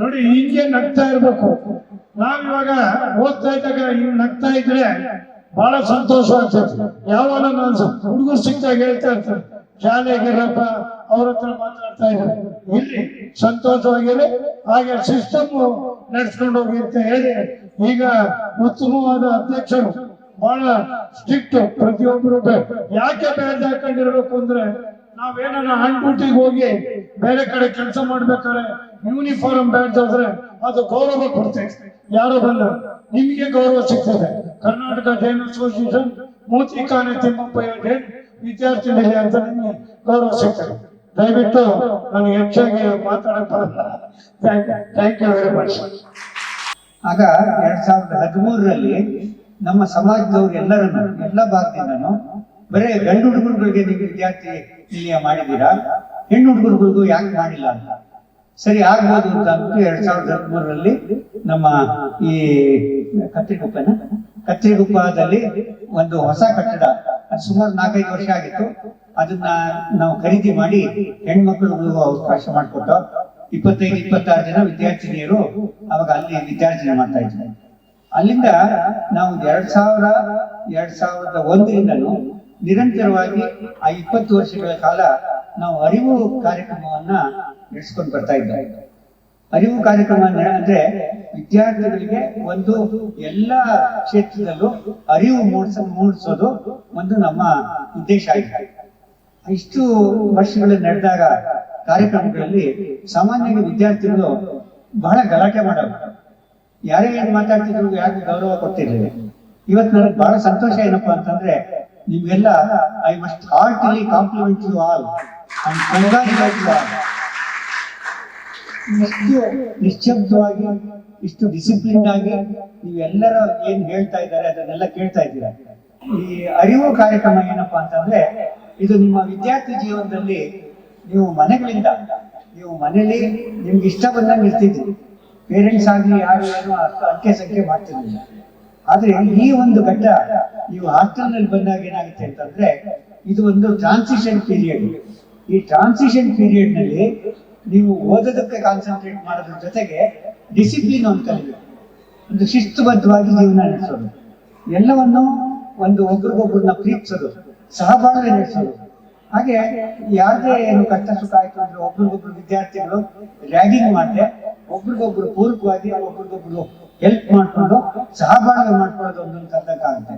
ನೋಡಿ, ಹಿಂಗೆ ನಗ್ತಾ ಇರ್ಬೇಕು. ನಾವಿವಾಗ ಓದ್ತಾ ಇದ್ದಾಗ ಹಿಂಗ್ ನಗ್ತಾ ಇದ್ರೆ ಬಹಳ ಸಂತೋಷ ಯಾವಾಗ ನನ್ನ ಹುಡುಗರು ಸಿಕ್ತಾಗ ಹೇಳ್ತಾ ಇರ್ತಾರೆ. ಶಾಲೆಗಿರಪ್ಪ ಅವ್ರ ಹತ್ರ ಮಾತಾಡ್ತಾ ಇದ್ದಾರೆ ಇಲ್ಲಿ ಸಂತೋಷವಾಗಿರಿ. ಹಾಗೆ ಸಿಸ್ಟಮ್ ನಡ್ಸ್ಕೊಂಡು ಹೋಗಿ ಅಂತ ಹೇಳಿ. ಈಗ ಉತ್ತಮವಾದ ಅಧ್ಯಕ್ಷರು ಬಹಳ ಸ್ಟ್ರಿಕ್ಟ್ ಪ್ರತಿಯೊಬ್ಬರು ಯಾಕೆ ಬೇಡ ಹಾಕೊಂಡಿರ್ಬೇಕು ಅಂದ್ರೆ ನಾವೇನಾರ ಹಣ್ಬುಟ್ಟಿಗೆ ಹೋಗಿ ಬೇರೆ ಕಡೆ ಕೆಲಸ ಮಾಡ್ಬೇಕಾದ್ರೆ ಯೂನಿಫಾರ್ಮ್ ಹೋದ್ರೆ ಅದು ಗೌರವ ಕೊಡ್ತೇವೆ. ಯಾರೋ ಬಂದ ನಿಮ್ಗೆ ಗೌರವ ಸಿಗ್ತದೆ. ಕರ್ನಾಟಕ ಜೈನ್ ಅಸೋಸಿಯೇಷನ್ ಮೂತಿಕಾನೆ ತಿಮ್ಮಪ್ಪಯ್ಯ ಜೈನ್ ವಿದ್ಯಾರ್ಥಿ ನಿಲಯ ಅಂತ ನಿಮಗೆ ಗೌರವ ಸಿಗ್ತದೆ. ದಯವಿಟ್ಟು ನಾನು ಹೆಚ್ಚಾಗಿ ಮಾತಾಡಕ್ ಥ್ಯಾಂಕ್ ಯು ವೆರಿ ಮಚ್ ಆಗ ಎರಡ್ ಸಾವಿರದ ಹದಿಮೂರರಲ್ಲಿ ನಮ್ಮ ಸಮಾಜದವ್ರು ಎಲ್ಲರನ್ನು, ಎಲ್ಲ ಭಾಗದಿಂದನು ಬರೇ ಗಂಡು ಹುಡುಗರುಗಳಿಗೆ ನೀವು ವಿದ್ಯಾರ್ಥಿ ನಿಲಯ ಮಾಡಿದ್ದೀರಾ? ಹೆಣ್ಣು ಹುಡುಗರುಗಳಿಗೂ ಯಾಕೆ ಮಾಡಿಲ್ಲ ಅಂತ. ಸರಿ ಆಗ್ಬೋದು ಅಂತ ಅಂದ್ಬಿಟ್ಟು ಎರಡ್ ಸಾವಿರದ ಹದಿಮೂರರಲ್ಲಿ ನಮ್ಮ ಈ ಕತ್ತಿಗುಪ್ಪನ ಕತ್ತಿಗುಪ್ಪದಲ್ಲಿ ಒಂದು ಹೊಸ ಕಟ್ಟಡ ಸುಮಾರು ನಾಲ್ಕೈದು ವರ್ಷ ಆಗಿತ್ತು. ಅದನ್ನ ನಾವು ಖರೀದಿ ಮಾಡಿ ಹೆಣ್ಮಕ್ಳು ಅವಕಾಶ ಮಾಡಿಕೊಟ್ಟು ಇಪ್ಪತ್ತೈದು, ಇಪ್ಪತ್ತಾರು ಜನ ವಿದ್ಯಾರ್ಥಿನಿಯರು ಅವಾಗ ಅಲ್ಲಿ ವಿದ್ಯಾರ್ಜನೆ ಮಾಡ್ತಾ ಅಲ್ಲಿಂದ ನಾವು ಎರಡ್ ಸಾವಿರ, ಎರಡ್ ಸಾವಿರದ ಒಂದರಿಂದಲೂ ನಿರಂತರವಾಗಿ ಆ ಇಪ್ಪತ್ತು ವರ್ಷಗಳ ಕಾಲ ನಾವು ಅರಿವು ಕಾರ್ಯಕ್ರಮವನ್ನ ನಡೆಸ್ಕೊಂಡು ಬರ್ತಾ ಇದ್ದೇವೆ ಅರಿವು ಕಾರ್ಯಕ್ರಮ ಅಂದ್ರೆ ವಿದ್ಯಾರ್ಥಿಗಳಿಗೆ ಒಂದು ಎಲ್ಲ ಕ್ಷೇತ್ರದಲ್ಲೂ ಅರಿವು ಮೂಡಿಸ, ಮೂಡಿಸೋದು ಒಂದು ನಮ್ಮ ಉದ್ದೇಶ ಆಗಿದೆ. ಇಷ್ಟು ವರ್ಷಗಳು ನಡೆದಾಗ ಕಾರ್ಯಕ್ರಮಗಳಲ್ಲಿ ಸಾಮಾನ್ಯವಾಗಿ ವಿದ್ಯಾರ್ಥಿಗಳು ಬಹಳ ಗಲಾಟೆ ಮಾಡೋರು. ಯಾರೇ ಏನ್ ಮಾತಾಡ್ತಿದ್ರು ಯಾರಿಗೂ ಗೌರವ ಕೊಡ್ತಿರ್ಲಿಲ್ಲ ಇವತ್ತು ನನಗೆ ಬಹಳ ಸಂತೋಷ ಏನಪ್ಪಾ ಅಂತಂದ್ರೆ ನಿಮ್ಗೆಲ್ಲ I must heartily compliment you all and congratulate you all ಇಷ್ಟು ನಿಶ್ಶಬ್ದವಾಗಿ ಇಷ್ಟು ಡಿಸಿಪ್ಲಿನ್ ಆಗಿ ನೀವೆಲ್ಲರ ಏನ್ ಹೇಳ್ತಾ ಇದ್ದಾರೆ, ಅದನ್ನೆಲ್ಲ ಕೇಳ್ತಾ ಇದ್ದೀರಾ? ಈ ಅರಿವು ಕಾರ್ಯಕ್ರಮ ಏನಪ್ಪಾ ಅಂತಂದ್ರೆ, ಇದು ನಿಮ್ಮ ವಿದ್ಯಾರ್ಥಿ ಜೀವನದಲ್ಲಿ ನೀವು ಮನೆಗಳಿಂದ, ನೀವು ಮನೇಲಿ ನಿಮ್ಗೆ ಇಷ್ಟ ಬಂದಂಗೆ ಇರ್ತಿದ್ರಿ ಪೇರೆಂಟ್ಸ್ ಆಗಿ ಯಾರು ಏನು ಅಷ್ಟು ಅಂಕೆ ಸಂಖ್ಯೆ ಮಾಡ್ತಿರ್ಲಿಲ್ಲ. ಆದ್ರೆ ಈ ಒಂದು ಘಟ್ಟ, ನೀವು ಹಾಸ್ಟೆಲ್ನಲ್ಲಿ ಬಂದಾಗ ಏನಾಗುತ್ತೆ ಅಂತಂದ್ರೆ, ಇದು ಒಂದು ಟ್ರಾನ್ಸಿಷನ್ ಪೀರಿಯಡ್ ಈ ಟ್ರಾನ್ಸಿಷನ್ ಪೀರಿಯಡ್ನಲ್ಲಿ ನೀವು ಓದೋದಕ್ಕೆ ಕಾನ್ಸಂಟ್ರೇಟ್ ಮಾಡೋದ್ರ ಜೊತೆಗೆ ಡಿಸಿಪ್ಲಿನ್ ಅಂತ ಒಂದು ಶಿಸ್ತುಬದ್ಧವಾಗಿ ಜೀವನ ನಡೆಸೋದು. ಎಲ್ಲವನ್ನು ಒಂದು ಒಬ್ರಿಗೊಬ್ರನ್ನ ಪ್ರೀತಿಸೋದು ಸಹಬಾಳ್ವೆ ನಡೆಸೋದು. ಹಾಗೆ ಯಾರದೇ ಏನು ಕಷ್ಟ ಸುಖ ಆಯ್ತು ಅಂದ್ರೆ ಒಬ್ರಿಗೊಬ್ರು ವಿದ್ಯಾರ್ಥಿಗಳು ರ್ಯಾಗಿಂಗ್ ಮಾಡದೆ, ಒಬ್ರಿಗೊಬ್ರು ಪೂರಕವಾಗಿ, ಒಬ್ರಿಗೊಬ್ರು ಹೆಲ್ಪ್ ಮಾಡ್ಕೊಂಡು ಸಹಬಾಳ್ವೆ ಮಾಡ್ಕೊಳ್ಳೋದು ಒಂದೊಂದು ಕಲ್ತಕ್ಕಾಗುತ್ತೆ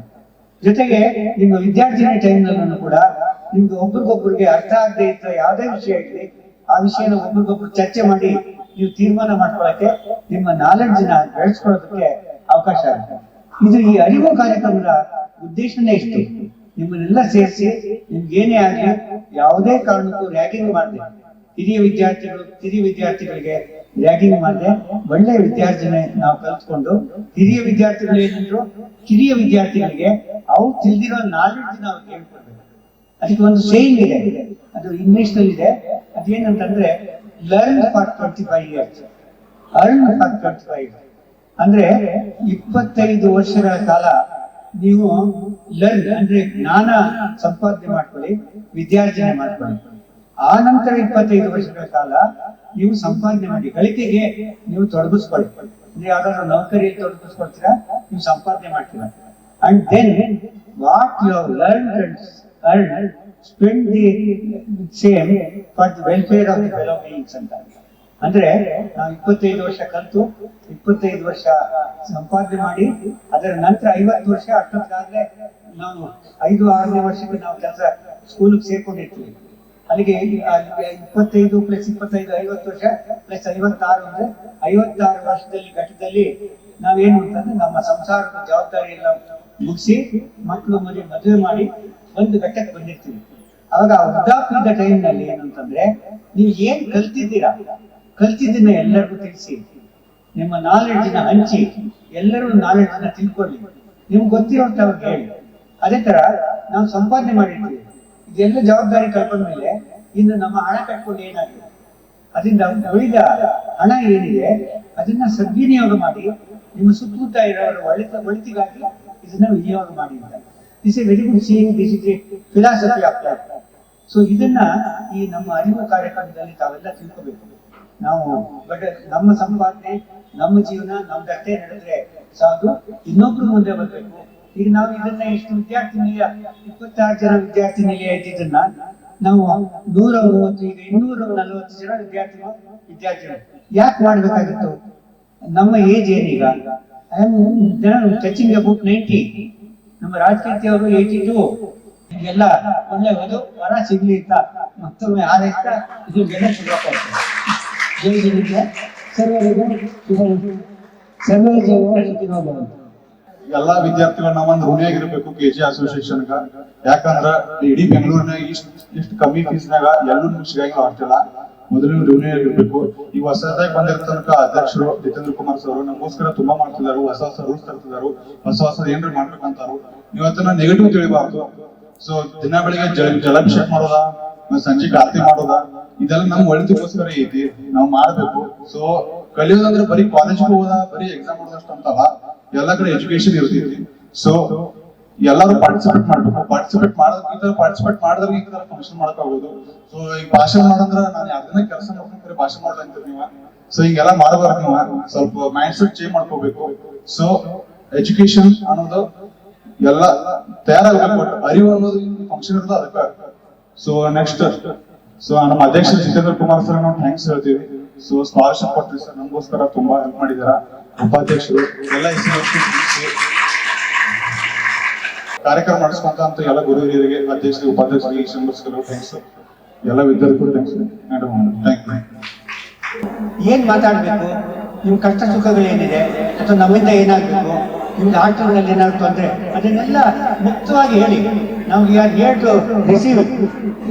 ಜೊತೆಗೆ ನಿಮ್ಮ ವಿದ್ಯಾರ್ಥಿನಿ ಟೈಮ್ ನಲ್ಲೂ ಕೂಡ ನಿಮ್ದು ಒಬ್ರಿಗೊಬ್ರಿಗೆ ಅರ್ಥ ಆಗದೆ ಇದ್ದ ಯಾವುದೇ ವಿಷಯ ಇರಲಿ ಆ ವಿಷಯನ ಒಬ್ರಿಗೊಬ್ರು ಚರ್ಚೆ ಮಾಡಿ ನೀವು ತೀರ್ಮಾನ ಮಾಡ್ಕೊಳಕ್ಕೆ ನಿಮ್ಮ ನಾಲೆಡ್ಜ್ನ ಬೆಳೆಸ್ಕೊಳ್ಳೋದಕ್ಕೆ ಅವಕಾಶ ಆಗುತ್ತೆ. ಇದು ಈ ಅರಿವು ಕಾರ್ಯಕ್ರಮದ ಉದ್ದೇಶನೇ ಇಷ್ಟು. ನಿಮ್ಮನ್ನೆಲ್ಲ ಸೇರಿಸಿ ನಿಮ್ಗೆ ಏನೇ ಆಗಲಿ ಯಾವುದೇ ಕಾರಣಕ್ಕೂ ರ್ಯಾಗಿಂಗ್ ಮಾಡದೆ. ಹಿರಿಯ ವಿದ್ಯಾರ್ಥಿಗಳು ಕಿರಿಯ ವಿದ್ಯಾರ್ಥಿಗಳಿಗೆ ರ್ಯಾಗಿಂಗ್ ಮಾಡದೆ. ಒಳ್ಳೆ ವಿದ್ಯಾರ್ಜನೆ ನಾವು ಕಲ್ತ್ಕೊಂಡು ಹಿರಿಯ ವಿದ್ಯಾರ್ಥಿಗಳು ಏನಂದ್ರು ಕಿರಿಯ ವಿದ್ಯಾರ್ಥಿಗಳಿಗೆ ಅವ್ರು ತಿಳಿದಿರೋ ನಾಲೆಡ್ಜ್ ನಾವು ಹೇಳ್ಕೊಡ್ಬೇಕು ಅದಕ್ಕೆ ಒಂದು ಸೇಯಿಂಗ್ ಇದೆ. ಅದು ಇಂಗ್ಲಿಷ್ನಲ್ಲಿ ಇದೆ ಅದೇನಂತಂದ್ರೆ learn for twenty five years earn for twenty five ಅಂದ್ರೆ, ಇಪ್ಪತ್ತೈದು ವರ್ಷಗಳ ಕಾಲ ನೀವು ಲರ್ನ್ ಅಂದ್ರೆ ಜ್ಞಾನ ಸಂಪಾದನೆ ಮಾಡ್ಕೊಳ್ಳಿ, ವಿದ್ಯಾರ್ಜನೆ ಮಾಡ್ಕೊಳ್ಳಿ. ಆ ನಂತರ ಇಪ್ಪತ್ತೈದು ವರ್ಷಗಳ ಕಾಲ ನೀವು ಸಂಪಾದನೆ ಮಾಡಿ, ಗಳಿಕೆಗೆ ನೀವು ತೊಡಗಿಸ್ಕೊಳ್ಳಿ. ಅಂದ್ರೆ ಯಾವ್ದಾದ್ರು ನೌಕರಿಯಲ್ಲಿ ತೊಡಗಿಸ್ಕೊಳ್ತೀರಾ, ನೀವು ಸಂಪಾದನೆ ಮಾಡ್ತೀರಾ. And then what you learn earn spend the same for the welfare of the fellow beings ಅಂತ ಅಂದ್ರೆ ನಾವು ಇಪ್ಪತ್ತೈದು ವರ್ಷ ಕಲ್ತು, ಇಪ್ಪತ್ತೈದು ವರ್ಷ ಸಂಪಾದನೆ ಮಾಡಿ, ಅದರ ನಂತರ ಐವತ್ತು ವರ್ಷ ಅಷ್ಟೊತ್ತಾದ್ರೆ ನಾವು ಐದು, ಆರನೇ ವರ್ಷಕ್ಕೆ ನಾವು ಕೆಲಸ ಸ್ಕೂಲಿಗೆ ಸೇರ್ಕೊಂಡಿರ್ತೀವಿ. ಅಲ್ಲಿಗೆ ಇಪ್ಪತ್ತೈದು ಪ್ಲಸ್ ಇಪ್ಪತ್ತೈದು, ಐವತ್ತು ವರ್ಷ ಪ್ಲಸ್ ಐವತ್ತಾರು ಅಂದ್ರೆ ಐವತ್ತಾರು ವರ್ಷದಲ್ಲಿ ಘಟ್ಟದಲ್ಲಿ ನಾವೇನು ಅಂತಂದ್ರೆ ನಮ್ಮ ಸಂಸಾರದ ಜವಾಬ್ದಾರಿ ಎಲ್ಲ ಮುಗಿಸಿ ಮಕ್ಕಳು ಮನೆ ಮದುವೆ ಮಾಡಿ ಒಂದು ಘಟ್ಟಕ್ಕೆ ಬಂದಿರ್ತೀವಿ. ಅವಾಗ ವೃದ್ಧಾಪ್ಯದ ಟೈಮ್ನಲ್ಲಿ ಏನಂತಂದ್ರೆ, ನೀವು ಏನ್ ಕಲ್ತಿದ್ದೀರಾ, ಕಲ್ತಿದ್ದನ್ನ ಎಲ್ಲರಿಗೂ ತಿಳಿಸಿ. ನಿಮ್ಮ ನಾಲೆಡ್ಜ್ನ ಹಂಚಿ, ಎಲ್ಲರೂ ನಾಲೆಡ್ಜ್ನ ತಿಳ್ಕೊಳ್ಳಿ. ನಿಮ್ಗೆ ಗೊತ್ತಿರೋಂತ ಅವ್ರಿಗೆ ಹೇಳಿ. ಅದೇ ತರ ನಾವು ಸಂಪಾದನೆ ಮಾಡಿರ್ತೀವಿ. ಇದೆಲ್ಲ ಜವಾಬ್ದಾರಿ ಕಳ್ಕೊಂಡ್ಮೇಲೆ ಇನ್ನು ನಮ್ಮ ಹಣ ಕಟ್ಕೊಂಡು ಏನಾಗಿದೆ ಅದರಿಂದ ಉಳಿದ ಹಣ ಏನಿದೆ, ಅದನ್ನ ಸದ್ವಿನಿಯೋಗ ಮಾಡಿ, ನಿಮ್ಮ ಸುತ್ತಮುತ್ತ ಇರೋರ ಒಳಿತ, ಒಳಿತಿಗಾಗಿ ಇದನ್ನ ವಿನಿಯೋಗ ಮಾಡಿ ಅಂತ. This a very good saying this is philosophy of life so ಇದನ್ನ ಈ ನಮ್ಮ ಅರಿವು ಕಾರ್ಯಕ್ರಮದಲ್ಲಿ ತಾವೆಲ್ಲ ತಿಳ್ಕೋಬೇಕು. ನಾವು ಬಟ್ ನಮ್ಮ ಸಂಪಾದನೆ ನಮ್ಮ ಜೀವನ ನಮ್ದಷ್ಟೇ ನಡೆದ್ರೆ ಸಾಧು ಇನ್ನೊಬ್ರು ಮುಂದೆ ಬರ್ಬೇಕು. ಈಗ ನಾವು ಇದನ್ನ ಎಷ್ಟು ವಿದ್ಯಾರ್ಥಿ ನಿಲಯ ಇಪ್ಪತ್ತಾರು ಜನ ವಿದ್ಯಾರ್ಥಿ ನಿಲಯ ಇದ್ದಿದ್ದನ್ನ ನಾವು ನೂರ ಮೂವತ್ತು ಈಗ ಇನ್ನೂರ ನಲವತ್ತು ಜನ ವಿದ್ಯಾರ್ಥಿಗಳು ವಿದ್ಯಾರ್ಥಿಗಳು ಯಾಕೆ ಮಾಡ್ಬೇಕಾಗಿತ್ತು? ನಮ್ಮ ಏಜ್ ಏನೀಗ I am touching about ninety ನಮ್ಮ ರಾಜಕೀರ್ತಿ ಅವರು ಏಯ್ಟಿ ಟು ಎಲ್ಲ ಒಳ್ಳೆ ಒಂದು ವರ ಸಿಗ್ಲಿ ಅಂತ ಮತ್ತೊಮ್ಮೆ ಹಾರೈಸ್ತಾ ಇದು ಬೆಲೆ ಜೈ ಜನಿಗೆ ಸರ್ವರಿಗೂ ಎಲ್ಲಾ ವಿದ್ಯಾರ್ಥಿಗಳು ನಾವೊಂದು ಋಣಿಯಾಗಿರ್ಬೇಕು ಕೆ ಜಿ ಅಸೋಸಿಯೇಷನ್ ಯಾಕಂದ್ರ ಇಡೀ ಬೆಂಗಳೂರಿನ ಇಷ್ಟ, ಇಷ್ಟು ಕಮ್ಮಿ ಫೀಸ್ನಾಗ ಎಲ್ಲೂ ಮುಗಿಸಿಗಾಗಿ ಆಗ್ತಿಲ್ಲ ಮೊದಲು ಆಗಿರ್ಬೇಕು. ಈ ಹೊಸದಾಗಿ ಬಂದಿರ್ತಕ್ಕ ಅಧ್ಯಕ್ಷರು ಜಿತೇಂದ್ರ ಕುಮಾರ್ ಸರ್ ನಮಗೋಸ್ಕರ ತುಂಬಾ ಮಾಡ್ತಿದಾರು ಹೊಸ ಹೊಸ ರೂಲ್ಸ್ ತರ್ತಿದಾರು ಹೊಸ ಹೊಸ ಏನ್ರ ಮಾಡ್ಬೇಕಂತಾರು ನೀವು ನೆಗೆಟಿವ್ ತಿಳಿಬಾರ್ದು ಸೊ ದಿನ ಬೆಳಿಗ್ಗೆ ಜಲ ಜಲಾಭಿಷೇಕ ಮಾಡೋದಾ? ಸಂಜೆ ಆರತಿ ಮಾಡೋದಾ? ಇದೆಲ್ಲ ನಮ್ ಒಳಿತಿಗೋಸ್ಕರ ಐತಿ. ನಾವು ಮಾಡ್ಬೇಕು. ಸೊ ಕಲಿಯೋದಂದ್ರೆ ಬರೀ ಕಾಲೇಜ್ ಹೋಗೋದಾ? ಬರೀ ಎಕ್ಸಾಮ್ ಮಾಡೋದಷ್ಟು ಅಂತಲ್ಲ ಎಲ್ಲಾ ಕಡೆ ಎಜುಕೇಶನ್ ಇರ್ತೈತಿ. ಸೊ ಎಲ್ಲರೂ ಪಾರ್ಟಿಸಿಪೇಟ್ ಮಾಡ್ಬೇಕು. ಪಾರ್ಟಿಸಿಪೇಟ್ ಮಾಡೋದ್ರಿಂದ ಪಾರ್ಟಿಸಿಪೇಟ್ ಮಾಡಿದ್ರೆ ಈ ತರ ಫಂಕ್ಷನ್ ಮಾಡಕ್ ಆಗೋದು. ಸೊ ಈಗ ಭಾಷಣ ಮಾಡಂದ್ರ ನಾನು ಅದನ್ನ ಕೆಲಸ ಮಾಡ್ಕೊಂಡ್ರೆ ಭಾಷಣ ಮಾಡ್ಲಂತೀರಿ ನೀವ? ಸೊ ಹಿಂಗೆಲ್ಲ ಮಾಡಬಾರ್ದು ನೀವ. ಸ್ವಲ್ಪ ಮೈಂಡ್ ಸೆಟ್ ಚೇಂಜ್ ಮಾಡ್ಕೋಬೇಕು. ಸೊ ಎಜುಕೇಶನ್ ಅನ್ನೋದು ಎಲ್ಲ ತಯಾರಾಗಬೇಕು ಬಟ್ ಅರಿವು ಅನ್ನೋದು ಫಂಕ್ಷನ್ ಇರೋದು ಅದಕ್ಕೆ. ಸೊ ನೆಕ್ಸ್ಟ್ ಸೊ ನಮ್ಮ ಅಧ್ಯಕ್ಷ ಜಿತೇಂದ್ರ ಕುಮಾರ್ ಸರ್ ನಾವು ಥ್ಯಾಂಕ್ಸ್ ಹೇಳ್ತೀವಿ. ಸೊ ಸ್ಕಾಲರ್ಶಿಪ್ ಕೊಟ್ರಿ ಸರ್ ನಮಗೋಸ್ಕರ ತುಂಬಾ ಹೆಲ್ಪ್ ಮಾಡಿದಾರ. ಉಪಾಧ್ಯಕ್ಷರು, ಎಲ್ಲ ಎಸ್ ಕಾರ್ಯಕ್ರಮ ನಡೆಸ್ಕೊಂತ ಅಂತ ಎಲ್ಲ ಗುರು ಹಿರಿಯರಿಗೆ ಅಧ್ಯಕ್ಷರಿಗೆ, ಉಪಾಧ್ಯಕ್ಷರಿಗೆ ಥ್ಯಾಂಕ್ಸ್ ಎಲ್ಲ ವಿದ್ಯಾರ್ಥಿಗಳು ಥ್ಯಾಂಕ್ಸ್ ಥ್ಯಾಂಕ್ ಏನ್ ಮಾತಾಡ್ಬೇಕು? ನಿಮ್ ಕಷ್ಟ ಸುಖಗಳು ಏನಿದೆ? ಅಥವಾ ನಮ್ಮಿಂದ ಏನಾಗ್ಬೇಕು? ನಿಮ್ಗೆ ಆಟಗಳಲ್ಲಿ ಏನಾದ್ರು ತೊಂದರೆ? ಅದನ್ನೆಲ್ಲ ಮುಕ್ತವಾಗಿ ಹೇಳಿ. ನಮ್ಗೆ ಯಾರು ಹೇಳ್ತು ರಿಸೀವ್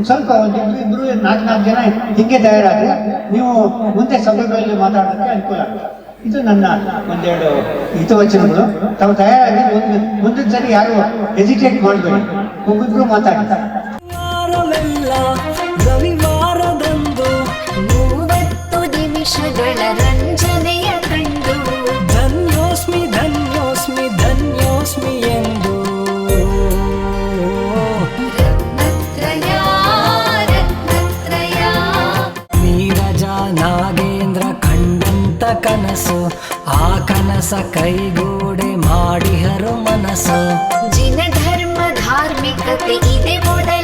ಸ್ವಲ್ಪ ಒಂದು ಇಬ್ರು ನಾಲ್ಕು ನಾಲ್ಕು ಜನ ಹಿಂಗೆ ತಯಾರಾದ್ರೆ ನೀವು ಮುಂದೆ ಸಭೆಗಳಲ್ಲಿ ಮಾತಾಡೋದಕ್ಕೆ ಅನುಕೂಲ ಆಗುತ್ತೆ ಇದು ನನ್ನ ಒಂದೆರಡು ಹಿತವಚನಗಳು. ತಾವು ತಯಾರಾಗಿ ಒಂದು ಮುಂದಿನ ಸರಿ ಯಾರು ಹೆಸಿಟೇಟ್ ಮಾಡಬೇಡಿ. ಒಬ್ಬಿಬ್ರು ಮಾತಾಡಿ. ಕನಸು ಆ ಕನಸ ಕೈಗೂಡೆ ಮಾಡಿಹರು ಮನಸ್ಸು. ಜಿನ ಧರ್ಮ ಧಾರ್ಮಿಕತೆ ಇದೆ ಬಟ್